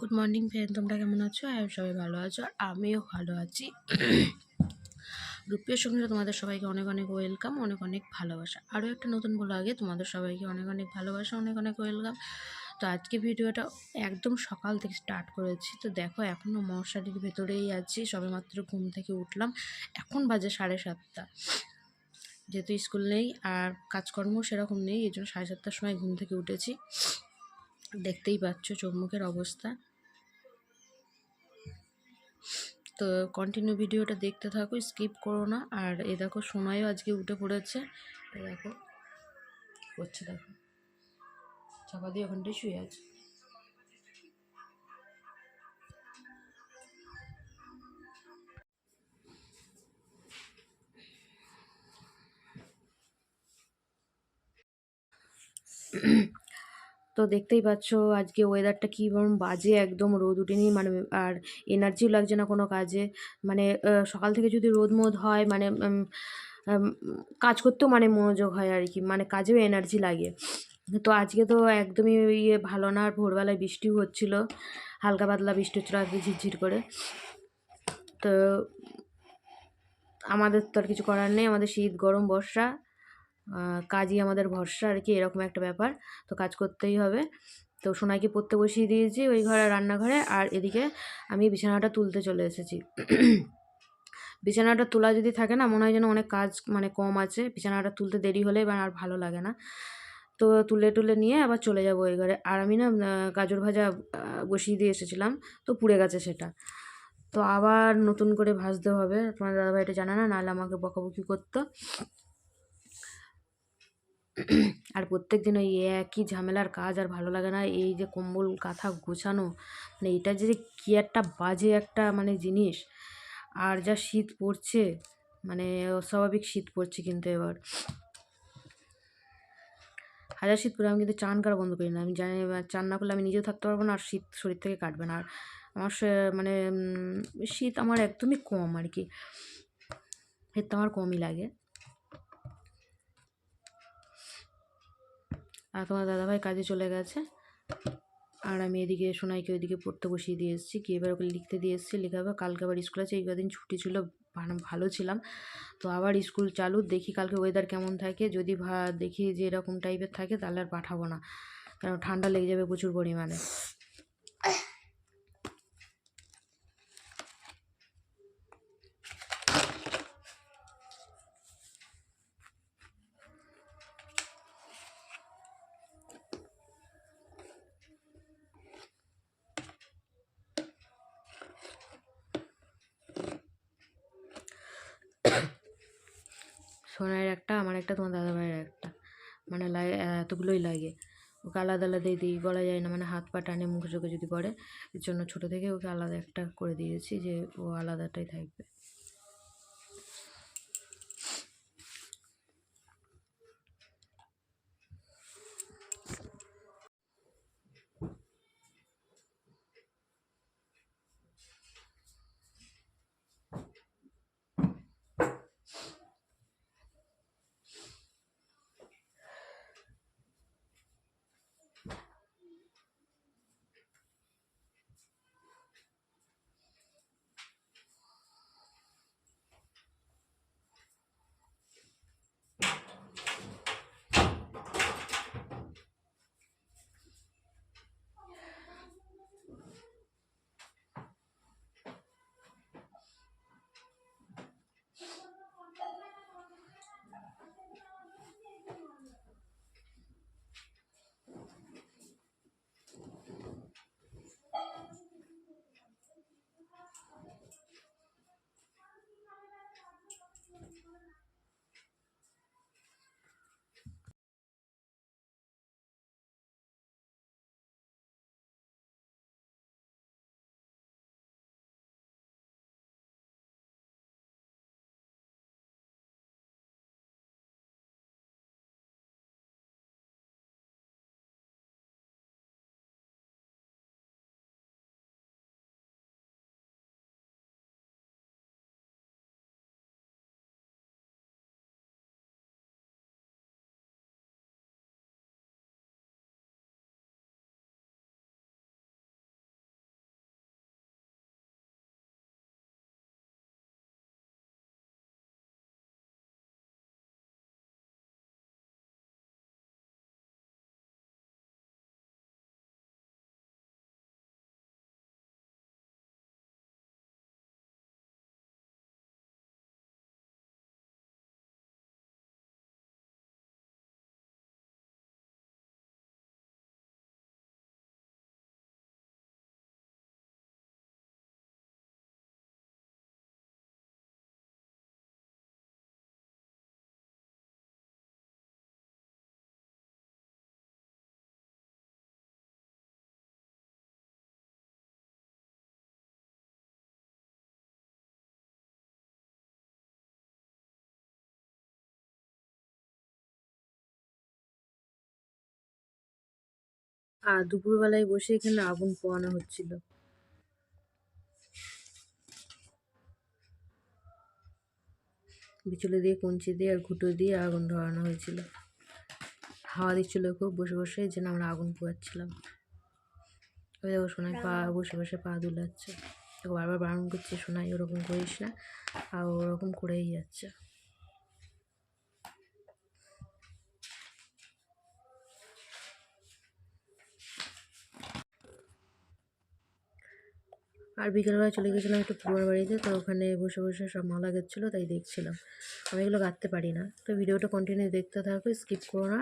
Good morning friend তোমরা কেমন আছো? আর সবাই ভালো আছো। আর আমিও ভালো আছি। রূপের সঙ্গে তোমাদের সবাইকে অনেক অনেক ওয়েলকাম অনেক অনেক ভালোবাসা। আরও একটা নতুন বলো আগে, তোমাদের সবাইকে অনেক অনেক ভালোবাসা, অনেক অনেক ওয়েলকাম তো আজকে ভিডিওটা একদম সকাল থেকে স্টার্ট করেছি। তো দেখো এখনও মশারির ভেতরেই আছি। সবেমাত্র ঘুম থেকে উঠলাম। এখন বাজে সাড়ে সাতটা। যেহেতু স্কুল নেই আর কাজকর্ম সেরকম নেই এই জন্য সাড়ে সাতটার সময় ঘুম থেকে উঠেছি। দেখতেই পাচ্ছ চোখ মুখের অবস্থা। তো কন্টিনিউ ভিডিওটা দেখতে থাকো স্কিপ করো না। আর এ দেখো সোনাইও আজকে উঠে পড়েছে। এ দেখো করছে দেখো। চাপা দিয়ে ওখানটায় শুয়ে আছে। তো দেখতেই পাচ্ছ আজকে ওয়েদারটা কী বাজে, একদম রোদ উঠেনি মানে আর এনার্জিও লাগছে না কোনো কাজে। মানে সকাল থেকে যদি রোদ মোদ হয় মানে কাজ করতেও মানে মনোযোগ হয় আর কি মানে কাজেও এনার্জি লাগে। তো আজকে তো একদমই ইয়ে ভালো না, আর ভোরবেলায় বৃষ্টিও হচ্ছিল, হালকা পাতলা বৃষ্টি হচ্ছিল আজকে ঝিরঝির করে। তো আমাদের তো আর কিছু করার নেই, আমাদের শীত গরম বর্ষা। কাজই আমাদের ভরসা আর কি, এরকম একটা ব্যাপার। তো কাজ করতেই হবে। তো সোনাইকে পড়তে বসিয়ে দিয়েছি ওই ঘরে, রান্নাঘরে। আর এদিকে আমি বিছানাটা তুলতে চলে এসেছি। বিছানাটা তোলা যদি থাকে না, মনে হয় যেন অনেক কাজ মানে কম আছে। বিছানাটা তুলতে দেরি হলে এবার আর ভালো লাগে না। তো তুলে টুলে নিয়ে আবার চলে যাব ওই ঘরে। আর আমি না গাজর ভাজা বসিয়ে দিয়ে এসেছিলাম। তো পুড়ে গেছে সেটা। তো আবার নতুন করে ভাজতে হবে। তোমার দাদাভাই এটা জানে না, নাহলে আমাকে বকাবকি করতো। আর প্রত্যেক দিন ওই একই ঝামেলার কাজ আর ভালো লাগে না, এই যে কম্বল, কাঁথা গোছানো মানে এটা যে কী একটা বাজে একটা মানে জিনিস। আর যা শীত পড়ছে মানে অস্বাভাবিক শীত পড়ছে কিন্তু এবার। হাজার শীত পরে আমি কিন্তু চান করা বন্ধ করি না। আমি জানি চান না করলে আমি নিজেও থাকতে পারব না, আর শীত শরীর থেকে কাটবে না। আর আমার মানে শীত আমার একদমই কম আর কি। শীত তো আমার কমই লাগে। আর তোমার দাদাভাই কাজে চলে গেছে। আর আমি এদিকে সোনাইকে ওইদিকে পড়তে বসিয়ে দিয়ে এসেছি। কি এবার ওকে লিখতে দিয়ে এসেছি। লেখাবে কালকে আবার স্কুল আছে। এই কদিন ছুটি ছিল ভালো- ভালো ছিলাম। তো আবার স্কুল চালু, দেখি কালকে ওয়েদার কেমন থাকে। যদি দেখি যে এরকম টাইপের থাকে, তাহলে আর পাঠাবো না। কারণ ঠান্ডা লেগে যাবে প্রচুর পরিমাণে। সোনাইয়ের একটা, আমার একটা, তোমার দাদা ভাইয়ের একটা। মানে লাগে এতগুলোই লাগে। ওকে আলাদা আলাদাই দিই বলা যায় না মানে হাত পা টানে, মুখে চোখে যদি পড়ে, এর জন্য ছোটো থেকে ওকে আলাদা একটা করে দিয়েছি যে ও আলাদাটাই থাকবে। আর দুপুরবেলায় বসে এখানে আগুন পোয়ানো হচ্ছিল। বিচুলি দিয়ে কঞ্চি দিয়ে আর ঘুটো দিয়ে আগুন ধরানো হয়েছিল। হাওয়া দিচ্ছিল খুব বসে বসে যেন আমরা আগুন পোয়াচ্ছিলাম। ওই দেখো সোনাই পা বসে বসে পা দুলাচ্ছে। দেখো বারবার বারণ করছে সোনাই ওরকম করিস না আর ওরকম করেই যাচ্ছে। আর বিকেলবেলা চলে গেছিলাম একটু পুরোর বাড়িতে, তো ওখানে বসে বসে সব মালা গেছিল, তাই দেখছিলাম। আমি এগুলো গাঁথতে পারি না। তো ভিডিওটা কন্টিনিউ দেখতে থাকো স্কিপ করো না।